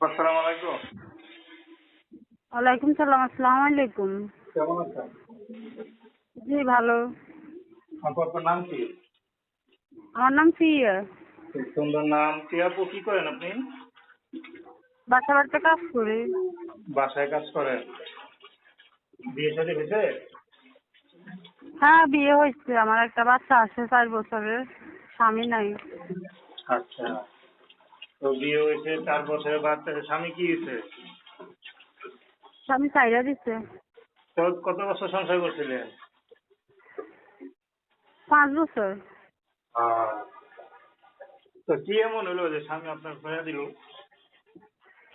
আসসালামু আলাইকুম। ওয়ালাইকুম সালাম আসসালামু আলাইকুম। কেমন আছেন? জি ভালো। আপনার নাম কি? আমার নাম ফিয়া সুন্দর নাম। কি আপু কি করেন আপনি? বাসা বাড়িতে কাজ করি। বাসায় কাজ করেন। বিয়ে শাদী হয়েছে? হ্যাঁ বিয়ে হয়েছে। আমার একটা বাচ্চা আছে চার বছরের। স্বামী নাই। আচ্ছা। বিয়ে হয়েছে চার বছরের বাচ্চা স্বামী কি হয়েছে? স্বামী চাইরা দিছে। তো কত বছর সংসার করছিলেন পাঁচ বছর। তো কি এমন হলো যে স্বামী আপনার ফেরা দিল?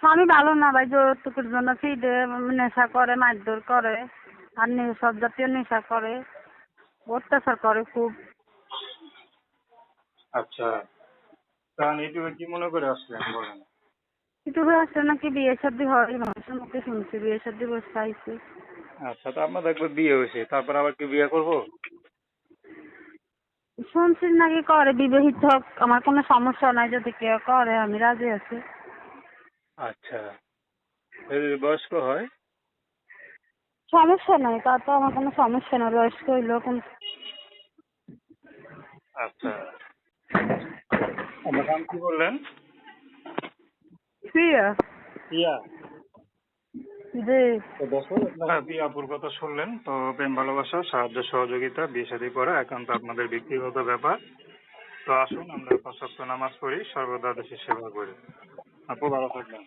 স্বামী ভালো না ভাই যৌতুকের জন্য ফিডে নেশা করে মারধর করে আর সব জাতীয় নেশা করে। অত্যাচার করে খুব। আচ্ছা। কারণ ইউটিউবে কি মনে করে আসলেন বলেন? ইউটিউবে আসলে নাকি বিয়ে শাদী হয় মানুষের মুখে শুনছি বিয়ে শাদী বসে আইছে। আচ্ছা তো একবার বিয়ে হয়েছে তারপর আবার কি বিয়ে করব? শুনছি নাকি করে বিবাহিত হোক আমার কোনো সমস্যা নাই যদি কেউ করে আমি রাজি আছি। আচ্ছা যদি বয়স্ক হয়? সমস্যা নাই তা তো আমার কোনো সমস্যা নাই বয়স্ক হইলেও কোনো আচ্ছা। নাম কি বললেন? প্রিয়া। প্রিয়া। জি। দর্শক আপনারা কথা শুনলেন তো প্রেম ভালোবাসা সাহায্য সহযোগিতা বিয়ে শাদী করা একান্ত আপনাদের ব্যক্তিগত ব্যাপার। তো আসুন আমরা পাঁচ নামাজ পড়ি সর্বদা দেশের সেবা করি। আপু ভালো থাকবেন।